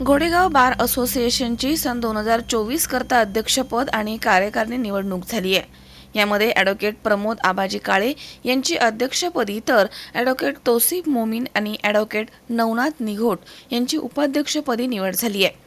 घोडेगाव बार असोसिएशनची सन दोन हजार चोवीस करता अध्यक्षपद आणि कार्यकारिणी निवडणूक झाली आहे. यामध्ये ॲडव्होकेट प्रमोद आबाजी काळे यांची अध्यक्षपदी तर ॲडव्होकेट तोसिफ मोमीन आणि ॲडव्होकेट नवनाथ निघोट यांची उपाध्यक्षपदी निवड झाली आहे.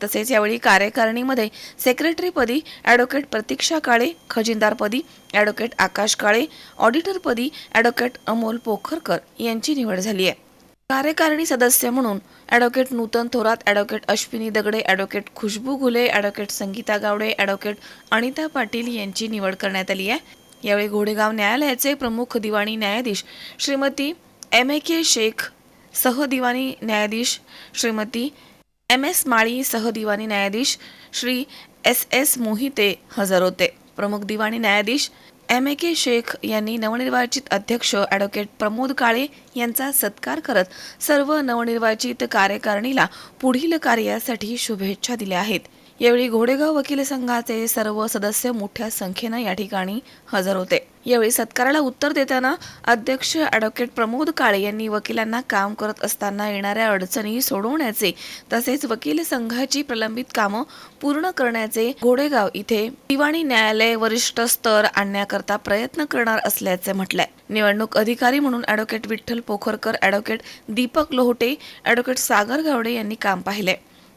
तसेच यावेळी कार्यकारिणीमध्ये सेक्रेटरीपदी ॲडव्होकेट प्रतीक्षा काळे खजिनदारपदी ॲडव्होकेट आकाश काळे ऑडिटरपदी ॲडव्होकेट अमोल पोखरकर यांची निवड झाली आहे. कार्यकारिणी सदस्य म्हणून advocate Nutan Thorat advocate Ashwini Dagade advocate Khushboo Ghule advocate Sangeeta Gawade advocate Anita Patil यांची निवड करण्यात आली आहे. यावेळी घोडेगाव न्यायालयाचे प्रमुख दिवाणी न्यायाधीश Shrimati M A K Shaikh सहदिवाणी न्यायाधीश श्रीमती एम एस माळी सहदिवाणी न्यायाधीश श्री एस एस मोहिते हजर होते. प्रमुख दिवाणी न्यायाधीश एम ए के शेख यांनी नवनिर्वाचित अध्यक्ष ॲडव्होकेट प्रमोद काळे यांचा सत्कार करत सर्व नवनिर्वाचित कार्यकारिणीला पुढील कार्यासाठी शुभेच्छा दिल्या आहेत. यावेळी घोडेगाव वकील संघाचे सर्व सदस्य मोठ्या संख्येनं या ठिकाणी हजर होते. यावेळी सत्काराला उत्तर देताना अध्यक्ष ॲडव्होकेट प्रमोद काळे यांनी वकिलांना काम करत असताना येणाऱ्या अडचणी सोडवण्याचे तसेच वकील संघाची प्रलंबित कामं पूर्ण करण्याचे घोडेगाव इथे दिवाणी न्यायालय वरिष्ठ स्तर आणण्याकरता प्रयत्न करणार असल्याचे म्हटलंय. निवडणूक अधिकारी म्हणून advocate Vitthal Pokharkar advocate Deepak Lohate advocate Sagar Gawade यांनी काम पाहिले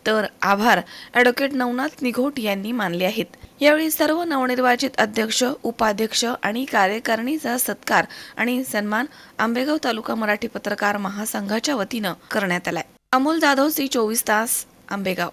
तर आभार. ॲडव्होकेट नवनाथ निघोट यांनी मानले आहेत. यावेळी सर्व नवनिर्वाचित अध्यक्ष उपाध्यक्ष आणि कार्यकारिणीचा सत्कार आणि सन्मान आंबेगाव तालुका मराठी पत्रकार महासंघाच्या वतीनं करण्यात आलाय. अमोल जाधव सी चोवीस तास आंबेगाव.